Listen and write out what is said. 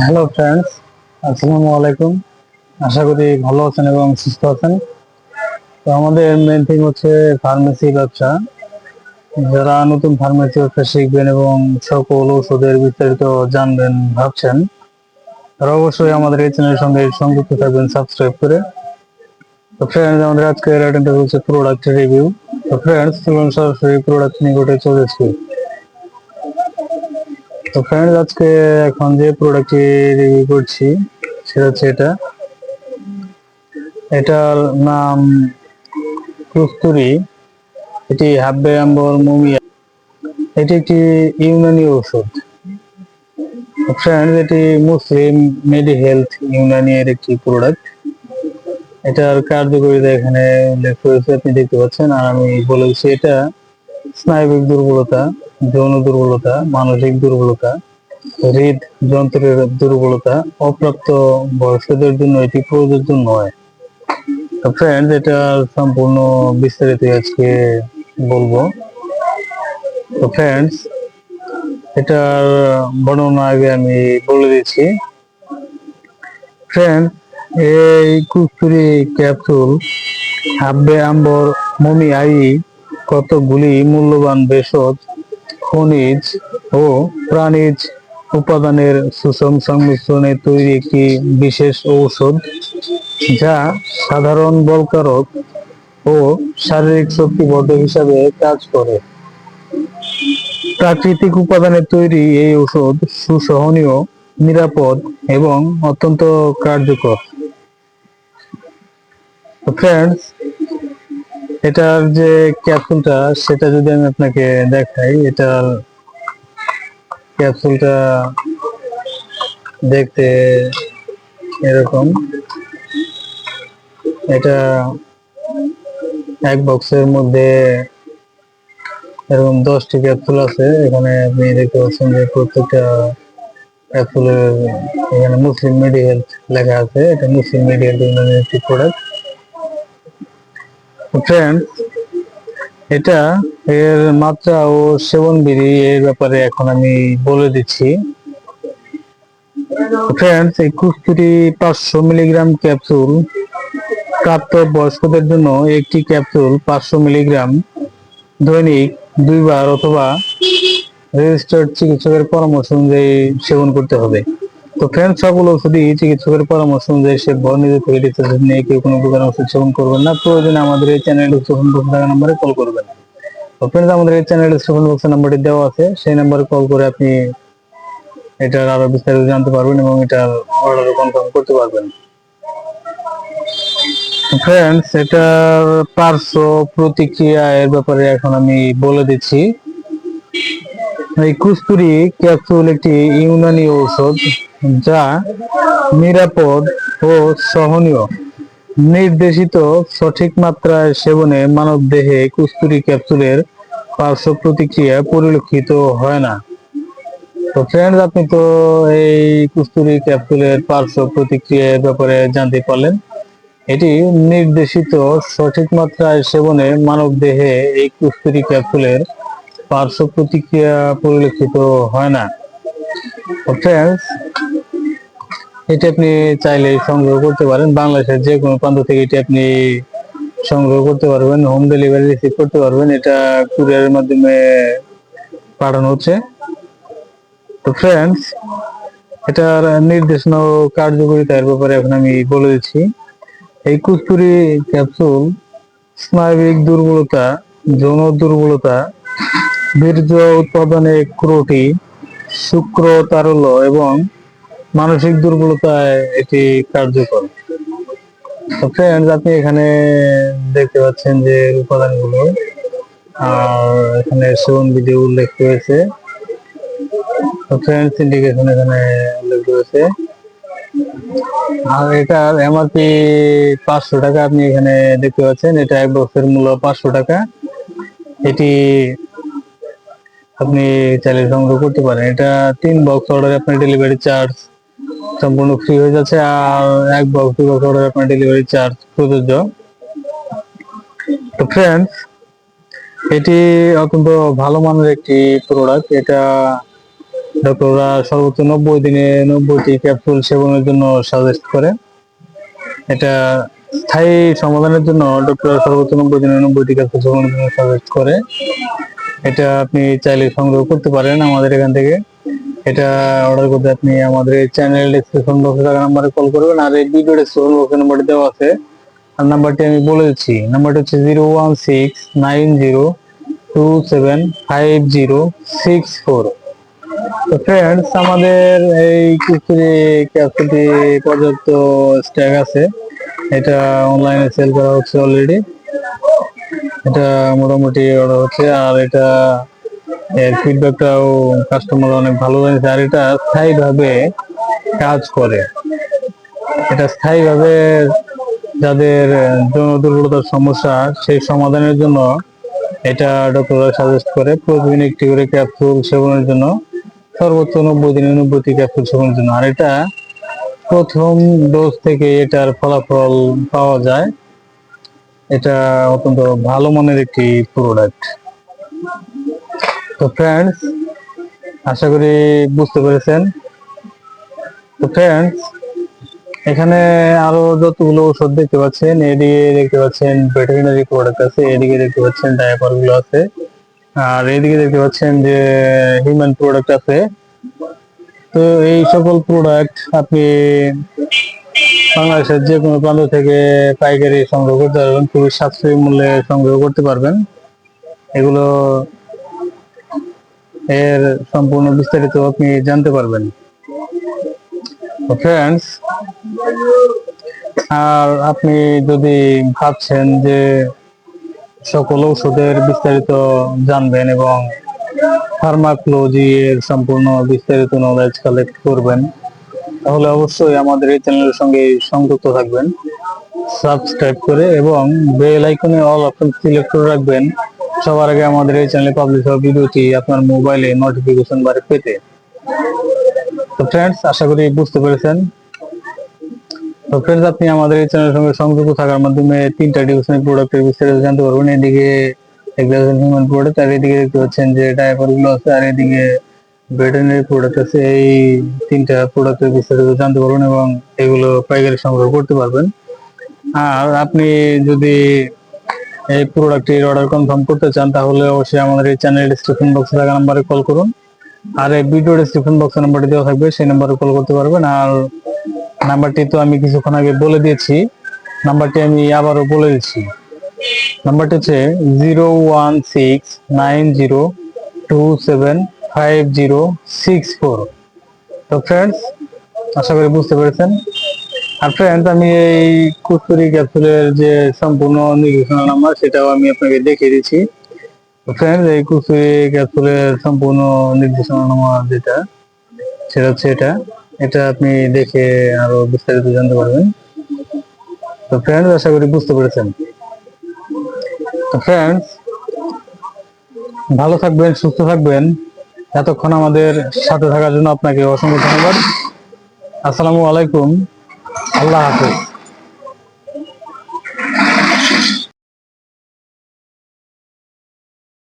Hello friends আসসালামু আলাইকুম আশা করি ভালো আছেন এবং সুস্থ আছেন। তো আমাদের মেন থিং হচ্ছে ফার্মেসি ব্যবসা যারা নতুন ফার্মেসি ব্যবসা শিখবেন এবং সকল ওষুধের বিস্তারিত জানবেন, ভাবছেন, তারা অবশ্যই আমাদের এই চ্যানেলের সঙ্গে সংযুক্ত থাকবেন সাবস্ক্রাইব করে। তো ফ্রেন্ডস আমাদের আজকের আইটেমটা হচ্ছে প্রোডাক্ট রিভিউ তো ফ্রেন্ডস চলুন সরাসরি প্রোডাক্ট নিকটে চলে এসেছি তো ফ্রেন্ডস আজকে এখন যে প্রোডাক্টটি রিভিউ করছি, সেটা হচ্ছে এটা। এটার নাম কস্তুরি। এটি হাব্বে আম্বর মুমিয়া। এটি একটি ইউনানি ওষুধ ফ্রেন্ডস এটি মুসলিম মেডি হেলথ ইউনানি এর একটি প্রোডাক্ট এটার কার্যকারিতা এখানে উল্লেখ করেছে আপনি দেখতে পাচ্ছেন, আর আমি বলেছি এটা স্নায়বিক দুর্বলতা। যৌন দুর্বলতা, মানসিক দুর্বলতা, হৃদ যন্ত্রের দুর্বলতা, অপ্রাপ্ত বয়স্কদের জন্য এটি প্রযোজ্য নয়। তো ফ্রেন্ডস এটা সম্পূর্ণ বিস্তারিত আজকে বলব। তো ফ্রেন্ডস এটার বর্ণনা আগে আমি বলে দিচ্ছি। ফ্রেন্ড এই কুস্তুরি ক্যাপসুল হাব্বে আম্বর মমি আই কতগুলি মূল্যবান ভেষজ খনিজ ও প্রাণীজ উপাদানের সুষম সংমিশ্রণে তৈরি একটি বিশেষ ঔষধ, যা সাধারণ বলকারক ও শারীরিক শক্তিবর্ধক হিসাবে কাজ করে। প্রাকৃতিক উপাদানে তৈরি এই ঔষধ সুসহনীয়, নিরাপদ এবং অত্যন্ত কার্যকর। ফ্রেন্ডস এটার যে ক্যাপসুলটা, সেটা যদি আমি আপনাকে দেখাই, এটার ক্যাপসুলটা দেখতে এরকম। এটা এক বক্সের মধ্যে এরকম দশটি ক্যাপসুল আছে। এখানে আপনি দেখতে পাচ্ছেন যে প্রত্যেকটা ক্যাপসুলের এখানে মুসলিম মেডি হেলথ লেখা আছে। এটা মুসলিম মেডি হেলথ একটি প্রোডাক্ট ফ্রেন্ড এটা এর মাত্রা ও সেবন বিধি এর ব্যাপারে এখন আমি বলে দিচ্ছি। ফ্রেন্ডস এই কুস্তুরি পাঁচশো মিলিগ্রাম ক্যাপসুল প্রাপ্ত বয়স্কদের জন্য একটি ক্যাপসুল পাঁচশো মিলিগ্রাম দৈনিক দুইবার অথবা রেজিস্টার্ড চিকিৎসকের পরামর্শ অনুযায়ী সেবন করতে হবে। তো ফ্রেন্ড সকল ওষুধই চিকিৎসকের পরামর্শ অনুযায়ী সে নিজে থেকে ডিসিশন নিয়ে কেউ কোনো প্রকার ওষুধ সেবন করবেন না। প্রয়োজনে আমাদের এই চ্যানেল বক্স থাকা নাম্বারে কল করবেন। তো ফ্রেন্ডস আমাদের এই চ্যানেল ডিসক্রিপশন বক্সের নাম্বারটি দেওয়া আছে। সেই নাম্বারে কল করে আপনি এটার আরও বিস্তারিত জানতে পারবেন এবং এটার অর্ডার কনফার্ম করতে পারবেন। ফ্রেন্ডস এটার পার্শ্ব প্রতিক্রিয়া এর ব্যাপারে এখন আমি বলে দিচ্ছি। এই কুস্তুরি ক্যাপসুল একটি ইউনানি ঔষধ। যা নিরাপদ ও সহনীয়। নির্দেশিত সঠিক মাত্রায় সেবনে মানব দেহে কুস্তুরি ক্যাপসুলের পার্শ্ব প্রতিক্রিয়া পরিলক্ষিত হয় না। তো ফ্রেন্ডস আপনি তো এই কুস্তুরি ক্যাপসুলের পার্শ্ব প্রতিক্রিয়ার ব্যাপারে জানতে পারলেন। এটি নির্দেশিত সঠিক মাত্রায় সেবনে মানব দেহে এই কুস্তুরি ক্যাপসুলের পার্শ্ব প্রতিক্রিয়া পরিলক্ষিত হয় না। ফ্রেন্ডস এটি আপনি চাইলে সংগ্রহ করতে পারেন। বাংলাদেশের যে কোনো প্রান্ত থেকে এটি আপনি সংগ্রহ করতে পারবেন হোম ডেলিভারি রিসিভ করতে পারবেন। এটা কুরিয়ারের মাধ্যমে পাঠানো হচ্ছে। তো ফ্রেন্ডস এটার নির্দেশনা ও কার্যকারিতার ব্যাপারে এখন আমি বলে দিচ্ছি। এই কুস্তুরি ক্যাপসুল স্নায়বিক দুর্বলতা, যৌন দুর্বলতা, বীর্য উৎপাদনে ক্রোটি, শুক্র তারল্য এবং মানসিক দুর্বলতায় এটি কার্যকর। ফ্রেন্ডস আপনি এখানে দেখতে পাচ্ছেন যে উপাদানগুলো, আর এখানে সেবন বিধি উল্লেখ রয়েছে। ফ্রেন্ডস ইন্ডিকেশন এখানে উল্লেখ রয়েছে। আর এটার এমআরপি পাঁচশো টাকা আপনি এখানে দেখতে পাচ্ছেন। এটা এক বক্সের মূল্য পাঁচশো টাকা। এটি আপনি চাইলে সংগ্রহ করতে পারেন। এটা তিন বক্স অর্ডারে আপনার ডেলিভারি চার্জ সম্পূর্ণ ফ্রি হয়ে যাচ্ছে আর এক বক্স দুই বক্স অর্ডারে আপনার ডেলিভারি চার্জ প্রযোজ্য। তো ফ্রেন্ডস এটি অত্যন্ত ভালো মানের একটি প্রোডাক্ট এটা ডক্টররা সর্বোচ্চ নব্বই দিনে নব্বইটি ক্যাপসুল সেবনের জন্য সাজেস্ট করে। এটা স্থায়ী সমাধানের জন্য ডক্টররা সর্বোচ্চ নব্বই দিনে নব্বইটি ক্যাপসুল সেবনের জন্য সাজেস্ট করে। এটা আপনি চাইলে সংগ্রহ করতে পারেন আমাদের এখান থেকে। এটা অর্ডার করতে আপনি আমাদের চ্যানেল ডিসক্রিপশন বক্সে থাকা নাম্বারে কল করবেন আর এই ভিডিও ডিসক্রিপশন বক্সে নাম্বারটি দেওয়া আছে। আর নাম্বারটি আমি বলে দিচ্ছি। নাম্বারটি হচ্ছে zero one six nine zero two seven five zero six four তো ফ্রেন্ডস আমাদের এই কুচুরি ক্যাপসুলটি পর্যাপ্ত স্ট্যাক আছে। এটা অনলাইনে সেল করা হচ্ছে অলরেডি এটা মোটামুটি অর্ডার হচ্ছে। আর এটা এর ফিডব্যাকটাও কাস্টমার অনেক ভালো জানিয়েছে, আর এটা স্থায়ীভাবে কাজ করে। এটা স্থায়ীভাবে যাদের যৌন দুর্বলতার সমস্যা, সেই সমাধানের জন্য এটা ডক্টররা সাজেস্ট করে, প্রতিদিন একটি করে ক্যাপসুল সেবনের জন্য, সর্বোচ্চ নব্বই দিনে নব্বইটি ক্যাপসুল সেবনের জন্য। আর এটা প্রথম ডোজ থেকে এটার ফলাফল পাওয়া যায়। এটা অত্যন্ত ভালো মানের একটি প্রোডাক্ট তো ফ্রেন্ডস আশা করি বুঝতে পেরেছেন। তো ফ্রেন্ডস এখানে আরও যতগুলো ওষুধ দেখতে পাচ্ছেন, এদিকে দেখতে পাচ্ছেন ভেটেরিনারি প্রোডাক্ট আছে, এদিকে দেখতে পাচ্ছেন ডায়াপারগুলো আছে। আর এদিকে দেখতে পাচ্ছেন যে হিউম্যান প্রোডাক্ট আছে। তো এই সকল প্রোডাক্ট আপনি বাংলাদেশের যে কোনো প্রান্ত থেকে পাইকারি সংগ্রহ করতে পারবেন, খুবই সাশ্রয়ী মূল্যে সংগ্রহ করতে পারবেন। এগুলো এর সম্পূর্ণ বিস্তারিত আপনি জানতে পারবেন। ফ্রেন্ডস আর আপনি যদি ভাবছেন যে সকল ঔষধের বিস্তারিত জানবেন এবং ফার্মাকোলজি এর সম্পূর্ণ বিস্তারিত নলেজ কালেক্ট করবেন, তাহলে অবশ্যই আমাদের এই চ্যানেলের সঙ্গে সংযুক্ত থাকবেন। সাবস্ক্রাইব করে এবং বেল আইকনে অল অপশন সিলেক্ট করে রাখবেন। সবার আগে আমাদের এই চ্যানেলে পাবলিশ হওয়া ভিডিওটি আপনার মোবাইলে নোটিফিকেশন বারে পেতে। তো ফ্রেন্ডস আশা করি বুঝতে পেরেছেন। তো ফ্রেন্ডস আপনি আমাদের এই চ্যানেলের সঙ্গে সংযুক্ত থাকার মাধ্যমে তিনটা ডিভিশনাল প্রোডাক্টের বিস্তারিত জানতে পারবেন। এদিকে এগ্রিকালচার হিউম্যান প্রোডাক্ট আর এদিকে দেখতে পাচ্ছেন যে ডায়াপারগুলো আছে, আর এদিকে ভেটেরিনারি প্রোডাক্ট আছে। এই তিনটা প্রোডাক্টের বিস্তারিত জানতে পারবেন এবং এগুলো পাইকারি সংগ্রহ করতে পারবেন। আর আপনি যদি এই প্রোডাক্টের অর্ডার কনফার্ম করতে চান, তাহলে অবশ্যই আমাদের এই চ্যানেল ডিসক্রিপশন বক্সে থাকা নাম্বারে কল করুন। আর এই ভিডিও ডিসক্রিপশন বক্সে নাম্বারটি দেওয়া থাকবে, সেই নাম্বারে কল করতে পারবেন। আর নাম্বারটি তো আমি কিছুক্ষণ আগে বলে দিয়েছি নাম্বারটি আমি আবারও বলে দিচ্ছি। নাম্বারটি হচ্ছে zero one six nine zero two seven five zero six four তো ফ্রেন্ডস আশা করি বুঝতে পেরেছেন। আর ফ্রেন্ডস আমি এই কুস্তুরি ক্যাপসুলের যে সম্পূর্ণ নির্দেশনা নাম্বার, সেটাও আমি আপনাকে দেখিয়ে দিচ্ছি। ফ্রেন্ডস এই কুস্তুরি ক্যাপসুলের সম্পূর্ণ নির্দেশনা নাম্বার যেটা, সেটা হচ্ছে এটা। এটা আপনি দেখে আরও বিস্তারিত জানতে পারবেন। তো ফ্রেন্ডস আশা করি বুঝতে পেরেছেন। তো ফ্রেন্ডস ভালো থাকবেন, সুস্থ থাকবেন। এতক্ষণ আমাদের সাথে থাকার জন্য আপনাকে অসংখ্য ধন্যবাদ। আসসালামু আলাইকুম। আল্লাহ হাফেজ।